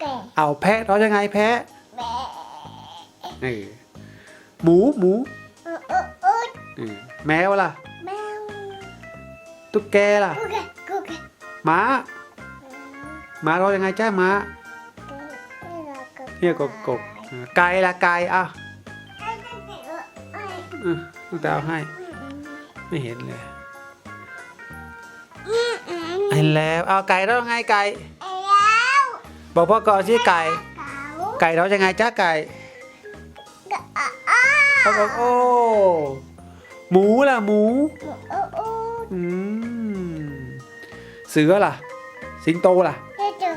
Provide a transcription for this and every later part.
แก่เอาแพะร้องยังไงแพะแบะเออหมูหมูเออเออเออเออแมวล่ะ แมวตุ๊กแกล่ะ กูแก่กูแก่ม้าม้าร้องยังไงจ้าม้าเฮียกบกบเออไก่ล่ะไก่อะเออต้องตาเอาให้ ไม่เห็นเลยเห็นแล้วเอาไก่ร้องยังไงไก่แล้ว บอกพ่อก่อนสิไก่เก๋าไก่ร้องยังไงจ้าไก่กะอะอะเขาบอกโอ้หมูล่ะหมูเออเอออืมเสือล่ะ สิงโตล่ะเฮ้ยเจอ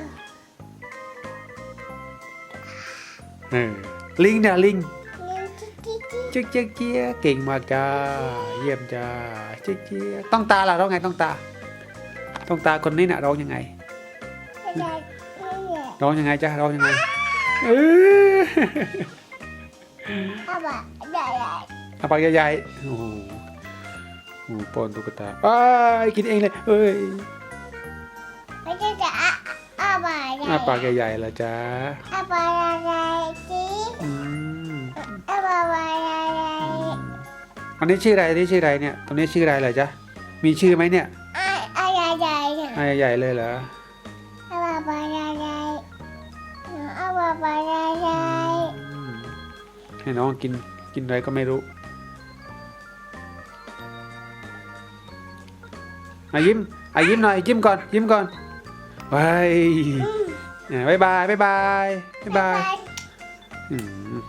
เออลิงเนี่ยลิงนิ้วจิ๊กจิ๊กจิ๊กเจ๊กเจ๊กเจี๊ยเก่งมากจ้า เยี่ยมจ้าเจ๊กเจี๊ยต้องตาล่ะร้องไงต้องตา ต้องตาคนนี้น่ะร้องยังไงไม่ได้ไม่แย่ ร้องยังไงจ้าร้องยังไงเออเอาบะใหญ่ใหญ่อาปากใหญ่ๆโอ้โหโอ้โหป้อนตุ๊กตาอ้ายกินเองเลยเอ้ยไม่ใช่จะอะอะบะใหญ่อาปากใหญ่ๆละจ้าอะบะใหญ่ใหญ่จิ๊กอืมอะบะใหญ่ใหญ่ใหญ่อันนี้ชื่ออะไรอันนี้ชื่ออะไรเนี่ยตรงนี้ชื่ออะไรเหรอจ๊ะมีชื่อไหมเนี่ยอะอะใหญ่ใหญ่เนี่ยอ่าใหญ่ๆเลยเหรอ ให้น้องกินกินอะไรก็ไม่รู้อายิ้มอายิ้มหน่อยยิ้มก่อน ยิ้มก่อนบายอ่าบายบายบายบายบายบายอืม